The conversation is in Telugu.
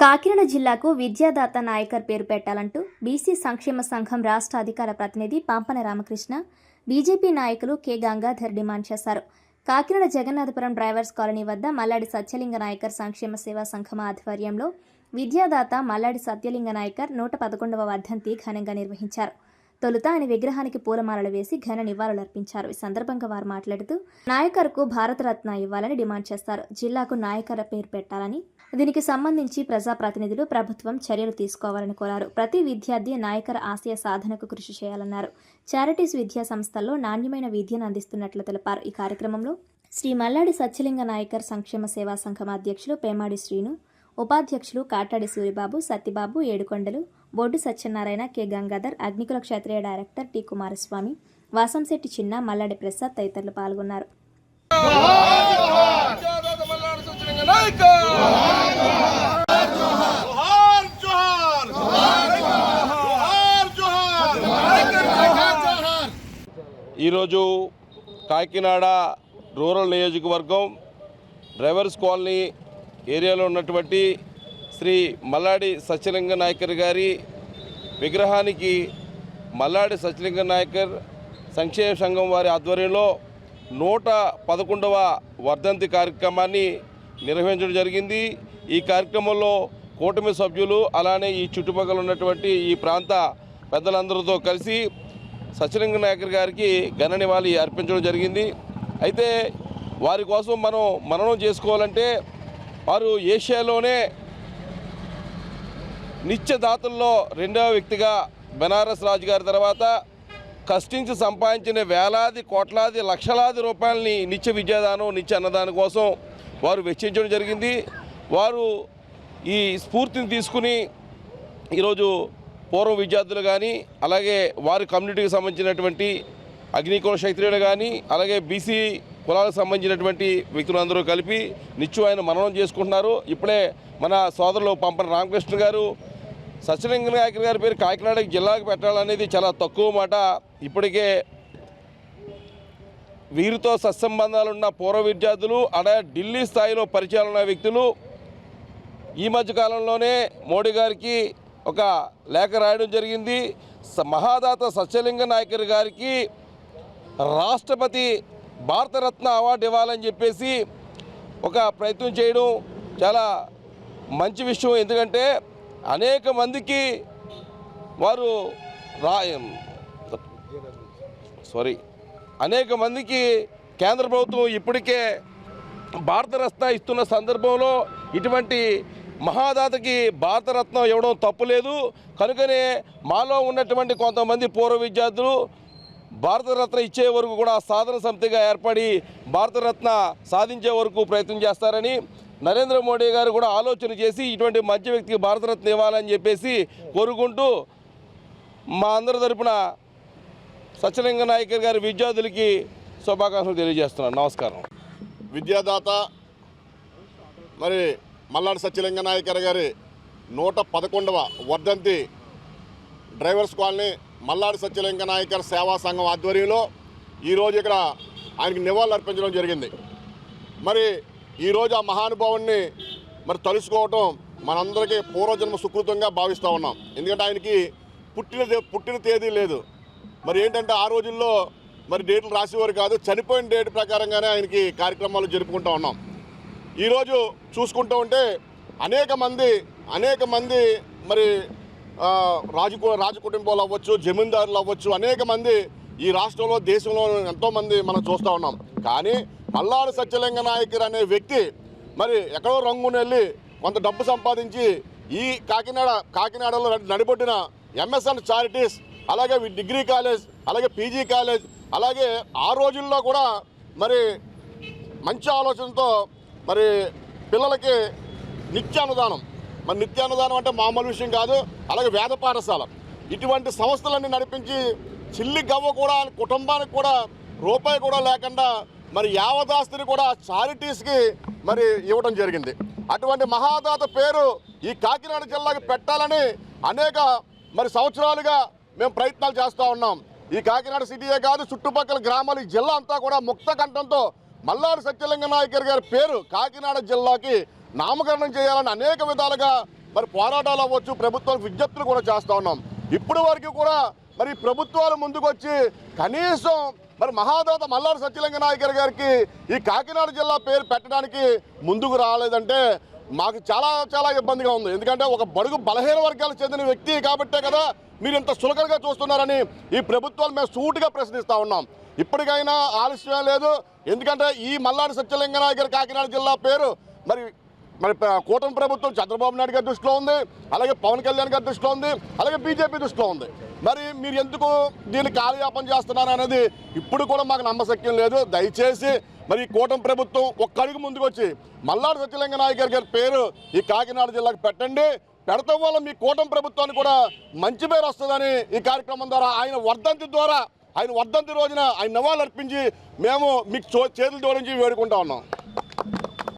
కాకినాడ జిల్లాకు విద్యాదాత నాయకర్ పేరు పెట్టాలంటూ బీసీ సంక్షేమ సంఘం రాష్ట్ర అధికార ప్రతినిధి పాంపన రామకృష్ణ బీజేపీ నాయకులు కె గంగాధర్ డిమాండ్ చేశారు. కాకినాడ జగన్నాథపురం డ్రైవర్స్ కాలనీ వద్ద మల్లాడి సత్యలింగ నాయకర్ సంక్షేమ సేవా సంఘం ఆధ్వర్యంలో విద్యాదాత మల్లాడి సత్యలింగ నాయకర్ నూట పదకొండవ వర్ధంతి ఘనంగా నిర్వహించారు. తొలుత ఆయన విగ్రహానికి పూలమాలలు వేసి ఘన నివాళులర్పించారు ఈ సందర్భంగా వారు మాట్లాడుతూ నాయకర్కు భారతరత్న ఇవ్వాలని డిమాండ్ చేస్తారు. జిల్లాకు నాయకర్ పేరు పెట్టాలని దీనికి సంబంధించి ప్రజాప్రతినిధులు ప్రభుత్వం చర్యలు తీసుకోవాలని కోరారు. ప్రతి విద్యార్థి నాయకర్ ఆశయ సాధనకు కృషి చేయాలన్నారు. చారిటీస్ విద్యా సంస్థల్లో నాణ్యమైన విద్యను అందిస్తున్నట్లు తెలిపారు. ఈ కార్యక్రమంలో శ్రీ మల్లాడి సత్యలింగ నాయకర్ సంక్షేమ సేవా సంఘం అధ్యక్షులు పేమాడి శ్రీను ఉపాధ్యక్షులు Katadi Suribabu Satyababu Yedukondalu board Satyanarayana K. Gangadhar Agnikula Kshatriya director T. Kumaraswamy Vasamsetti Chinna Malladi Prasad తదితరులు పాల్గొన్నారు. ఈరోజు కాకినాడ రూరల్ నియోజకవర్గం డ్రైవర్స్ కాలనీ ఏరియాలో ఉన్నటువంటి శ్రీ మల్లాడి సత్యలింగ నాయకర్ గారి విగ్రహానికి మల్లాడి సత్యలింగ నాయకర్ సంక్షేమ సంఘం వారి ఆధ్వర్యంలో నూట పదకొండవ వర్ధంతి కార్యక్రమాన్ని నిర్వహించడం జరిగింది. ఈ కార్యక్రమంలో కూటమి సభ్యులు అలానే ఈ చుట్టుపక్కల ఉన్నటువంటి ఈ ప్రాంత పెద్దలందరితో కలిసి సత్యలింగ నాయకర్ గారికి ఘన నివాళి అర్పించడం జరిగింది. అయితే వారి కోసం మనం మననం చేసుకోవాలంటే వారు ఏషియాలోనే నిత్యదాతల్లో రెండవ వ్యక్తిగా బెనారస్ రాజు గారి తర్వాత కష్టించి సంపాదించిన వేలాది కోట్లాది లక్షలాది రూపాయలని నిత్య విద్యాదానం నిత్య అన్నదానం కోసం వారు వెచ్చించడం జరిగింది. వారు ఈ స్ఫూర్తిని తీసుకుని ఈరోజు పూర్వ విద్యార్థులు కానీ అలాగే వారి కమ్యూనిటీకి సంబంధించినటువంటి అగ్నికుల క్షత్రియులు కానీ అలాగే బీసీ కులాలకు సంబంధించినటువంటి వ్యక్తులందరూ కలిపి నిత్యం ఆయన మననం చేసుకుంటున్నారు. ఇప్పుడే మన సోదరులు పంపన రామకృష్ణ గారు సత్యలింగ నాయకర్ గారి పేరు కాకినాడ జిల్లాకు పెట్టాలనేది చాలా తక్కువ మాట. ఇప్పటికే వీరితో సత్సంబంధాలున్న పూర్వ విద్యార్థులు అలా ఢిల్లీ స్థాయిలో పరిచయాలు ఉన్న వ్యక్తులు. ఈ మధ్యకాలంలోనే మోడీ గారికి ఒక లేఖ రాయడం జరిగింది. స- మహాదాత సత్యలింగ నాయకర్ గారికి రాష్ట్రపతి భారతరత్న అవార్డు ఇవ్వాలని చెప్పేసి ఒక ప్రయత్నం చేయడం చాలా మంచి విషయం. ఎందుకంటే అనేక మందికి వారు రా సారీ అనేక మందికి కేంద్ర ప్రభుత్వం ఇప్పటికే భారతరత్న ఇస్తున్న సందర్భంలో ఇటువంటి మహాదాతకి భారతరత్నం ఇవ్వడం తప్పులేదు కనుకనే మాలో ఉన్నటువంటి కొంతమంది పూర్వ విద్యార్థులు భారతరత్న ఇచ్చే వరకు కూడా సాధన సమితిగా ఏర్పడి భారతరత్న సాధించే వరకు ప్రయత్నం చేస్తారని నరేంద్ర మోడీ గారు కూడా ఆలోచన చేసి ఇటువంటి మధ్య వ్యక్తికి భారతరత్న ఇవ్వాలని చెప్పేసి కోరుకుంటూ మా అందరి తరపున సత్యలింగ నాయకర్ గారి విద్యార్థులకి శుభాకాంక్షలు తెలియజేస్తున్నాను. నమస్కారం. విద్యాదాత మరి మల్లాడి సత్యలింగ నాయకర్ గారి నూట పదకొండవ వర్ధంతి డ్రైవర్స్ కాలనీ మల్లాడి సత్యలింగ నాయకర్ సేవా సంఘం ఆధ్వర్యంలో ఈరోజు ఇక్కడ ఆయనకి నివాళులు అర్పించడం జరిగింది. మరి ఈరోజు ఆ మహానుభావుణ్ణి మరి తలుసుకోవటం మనందరికీ పూర్వజన్మ సుకృతంగా భావిస్తూ ఉన్నాం. ఎందుకంటే ఆయనకి పుట్టిన పుట్టిన తేదీ లేదు. మరి ఏంటంటే ఆ రోజుల్లో మరి డేట్లు రాసేవారు కాదు చనిపోయిన డేట్ ప్రకారంగానే ఆయనకి కార్యక్రమాలు జరుపుకుంటూ ఉన్నాం. ఈరోజు చూసుకుంటూ ఉంటే అనేక మంది అనేక మంది మరి ఆ, రాజు కుటుంబాలు అవ్వచ్చు జమీందారులు అవ్వచ్చు అనేక మంది ఈ రాష్ట్రంలో దేశంలో ఎంతోమంది మనం చూస్తూ ఉన్నాం. కానీ మల్లాడు సత్యలింగ నాయకర్ అనే వ్యక్తి మరి ఎక్కడో రంగుని వెళ్ళి కొంత డబ్బు సంపాదించి ఈ కాకినాడ కాకినాడలో నడిపొట్టిన ఎంఎస్ఎన్ చారిటీస్ అలాగే డిగ్రీ కాలేజ్ అలాగే పీజీ కాలేజ్ అలాగే ఆ రోజుల్లో కూడా మరి మంచి ఆలోచనతో మరి పిల్లలకి నిత్యానుదానం. మరి నిత్యానుదానం అంటే మామూలు విషయం కాదు అలాగే వేద పాఠశాల. ఇటువంటి సంస్థలన్నీ నడిపించి చిల్లి గవ్వ కూడా కుటుంబానికి కూడా రూపాయి కూడా లేకుండా మరి యావదాస్తిని కూడా చారిటీస్కి మరి ఇవ్వడం జరిగింది. అటువంటి మహాదాత పేరు ఈ కాకినాడ జిల్లాకి పెట్టాలని అనేక మరి సంవత్సరాలుగా మేము ప్రయత్నాలు చేస్తూ ఉన్నాం. ఈ కాకినాడ సిటీయే కాదు చుట్టుపక్కల గ్రామాలు ఈ జిల్లా అంతా కూడా ముక్త కంఠంతో మల్లారి సత్యలింగ నాయకర్ గారి పేరు కాకినాడ జిల్లాకి నామకరణం చేయాలని అనేక విధాలుగా మరి పోరాటాలు అవ్వచ్చు ప్రభుత్వానికి విజ్ఞప్తులు కూడా చేస్తూ ఉన్నాం. ఇప్పటి వరకు కూడా మరి ప్రభుత్వాలు ముందుకు వచ్చి కనీసం మరి మహాదాత మల్లారి సత్యలింగ నాయకర్ గారికి ఈ కాకినాడ జిల్లా పేరు పెట్టడానికి ముందుకు రాలేదంటే మాకు చాలా చాలా ఇబ్బందిగా ఉంది. ఎందుకంటే ఒక బడుగు బలహీన వర్గాలకు చెందిన వ్యక్తి కాబట్టే కదా మీరు ఇంత సులకలుగా చూస్తున్నారని ఈ ప్రభుత్వాలు మేము సూటిగా ప్రశ్నిస్తూ ఉన్నాం. ఇప్పటికైనా ఆలస్యం లేదు. ఎందుకంటే ఈ మల్లాడి సత్యలింగ నాయకర్ కాకినాడ జిల్లా పేరు మరి మరి కూటమి ప్రభుత్వం చంద్రబాబు నాయుడు గారి దృష్టిలో ఉంది. అలాగే పవన్ కళ్యాణ్ గారి దృష్టిలో ఉంది. అలాగే బీజేపీ దృష్టిలో ఉంది. మరి మీరు ఎందుకు దీన్ని కాలయాపన చేస్తున్నారు అనేది ఇప్పుడు కూడా మాకు నమ్మశక్యం లేదు. దయచేసి మరి ఈ కూటమి ప్రభుత్వం ఒక్క అడుగు ముందుకు వచ్చి మల్లాడు సత్యలింగ నాయకర్ గారి పేరు ఈ కాకినాడ జిల్లాకు పెట్టండి. పెడతాం వల్ల మీ కూటమి ప్రభుత్వానికి కూడా మంచి పేరు వస్తుందని ఈ కార్యక్రమం ద్వారా ఆయన వర్ధంతి ద్వారా ఆయన వర్ధంతి రోజున ఆయన నివాళులు అర్పించి మేము మీకు చో- చేతులు జోడించి వేడుకుంటా ఉన్నాం.